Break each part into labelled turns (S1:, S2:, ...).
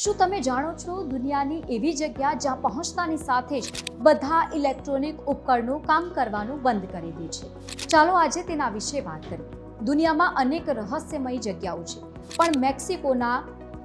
S1: શું તમે જાણો છો દુનિયાની એવી જગ્યા જ્યાં પહોંચતાની સાથે જ બધા ઇલેક્ટ્રોનિક ઉપકરણો કામ કરવાનું બંધ કરી દે છે? ચાલો આજે તેના વિશે વાત કરીએ. દુનિયામાં અનેક રહસ્યમય જગ્યાઓ છે, પણ મેક્સિકોના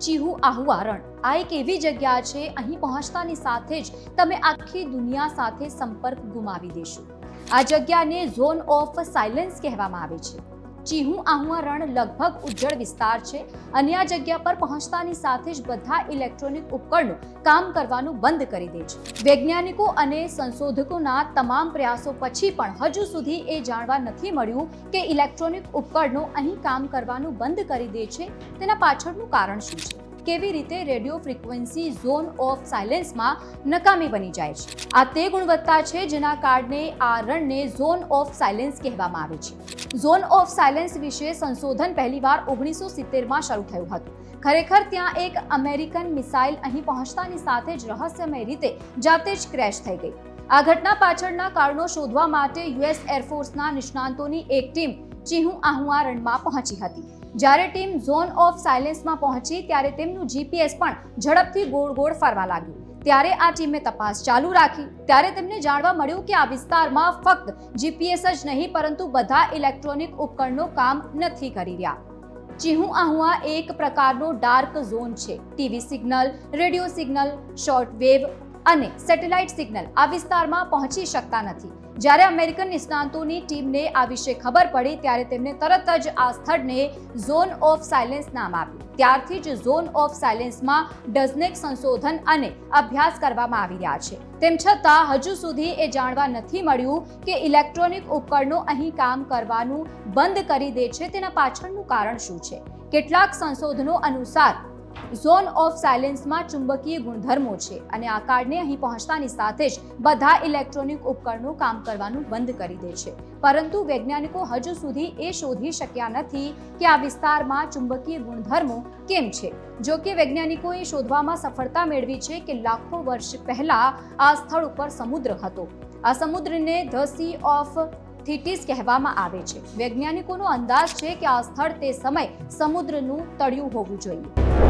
S1: ચીહુ આહુઆ આ એક એવી જગ્યા છે અહીં પહોંચતાની સાથે જ તમે આખી દુનિયા સાથે સંપર્ક ગુમાવી દેશો. આ જગ્યાને ઝોન ઓફ સાયલેન્સ કહેવામાં આવે છે. ચીહુ આહુઆ રણ લગભગ ઉજ્જળ વિસ્તાર છે. અને આ જગ્યા પર પહોંચતાની સાથે જ બધા ઇલેક્ટ્રોનિક ઉપકરણો કામ કરવાનું બંધ કરી દે છે. વૈજ્ઞાનિકો અને સંશોધકોના તમામ પ્રયાસો પછી પણ હજુ સુધી એ જાણવા નથી મળ્યું કે ઇલેક્ટ્રોનિક ઉપકરણો અહીં કામ કરવાનું બંધ કરી દે છે. તેના પાછળનું કારણ શું છે? કેવી રીતે રેડિયો ફ્રીક્વન્સી ઝોન ઓફ સાયલેન્સમાં નકામી બની જાય છે? આ તે ગુણવત્તા છે જેના કારણે આ રણને ઝોન ઓફ સાયલેન્સ કહેવામાં આવે છે. ઝોન ઓફ સાયલેન્સ વિશે સંશોધન પહેલીવાર ઓગણીસો સિત્તેરમાં શરૂ થયું હતું. ખરેખર ત્યાં એક અમેરિકન મિસાઇલ અહીં પહોંચતાની સાથે જ રહસ્યમય રીતે જાતે જ ક્રેશ થઈ ગઈ. આ ઘટના પાછળના કારણો શોધવા માટે યુએસ એરફોર્સના નિષ્ણાંતોની એક ટીમ ચીહુ આહુઆ રણમાં પહોંચી હતી. જ્યારે ટીમ ઝોન ઓફ સાયલેન્સમાં પહોંચી, ત્યારે તેમનું જીપીએસ પણ ઝડપથી ગોળ ગોળ ફરવા લાગ્યું. ત્યારે આ ટીમે તપાસ ચાલુ રાખી. ત્યારે તેમને જાણવા મળ્યું કે આ વિસ્તારમાં ફક્ત જીપીએસ જ નહીં, પરંતુ બધા ઇલેક્ટ્રોનિક ઉપકરણો કામ નથી કરી રહ્યા. ચીહું આહુઆ એક પ્રકારનો ડાર્ક ઝોન છે. TV signal, radio signal, short wave અને સેટેલાઇટ સિગ્નલ આ વિસ્તારમાં પહોંચી શકતા નથી. જ્યારે અમેરિકન નિષ્ણાંતોની ટીમને આ વિશે ખબર પડી ત્યારે તેમણે તરત જ આ સ્થળને ઝોન ઓફ સાયલેન્સ નામ આપ્યું. ત્યારથી જ ઝોન ઓફ સાયલેન્સમાં ડઝનેક સંશોધન અને અભ્યાસ કરવામાં આવી રહ્યા છે. તેમ છતાં, હજુ સુધી એ જાણવા નથી મળ્યું કે ઇલેક્ટ્રોનિક ઉપકરણો અહીં કામ કરવાનું બંધ કરી દે છે તેના પાછળનું કારણ શું છે. કેટલાક સંશોધનો અનુસાર ઝોન ઓફ સાયલેન્સમાં ચુંબકીય ગુણધર્મો છે અને આ કાર્ડને અહીં પહોંચતાની સાથે જ બધા ઇલેક્ટ્રોનિક ઉપકરણો કામ કરવાનું બંધ કરી દે છે. પરંતુ વૈજ્ઞાનિકો હજુ સુધી એ શોધી શક્યા નથી કે આ વિસ્તારમાં ચુંબકીય ગુણધર્મો કેમ છે. જો કે વૈજ્ઞાનિકોએ શોધવામાં સફળતા મેળવી છે કે લાખો વર્ષ પહેલા આ સ્થળ ઉપર સમુદ્ર હતો. આ સમુદ્રને ધ સી ઓફ થીટીસ કહેવામાં આવે છે. વૈજ્ઞાનિકોનો અંદાજ છે કે આ સ્થળ તે સમય સમુદ્રનું તળિયું હોવું જોઈએ.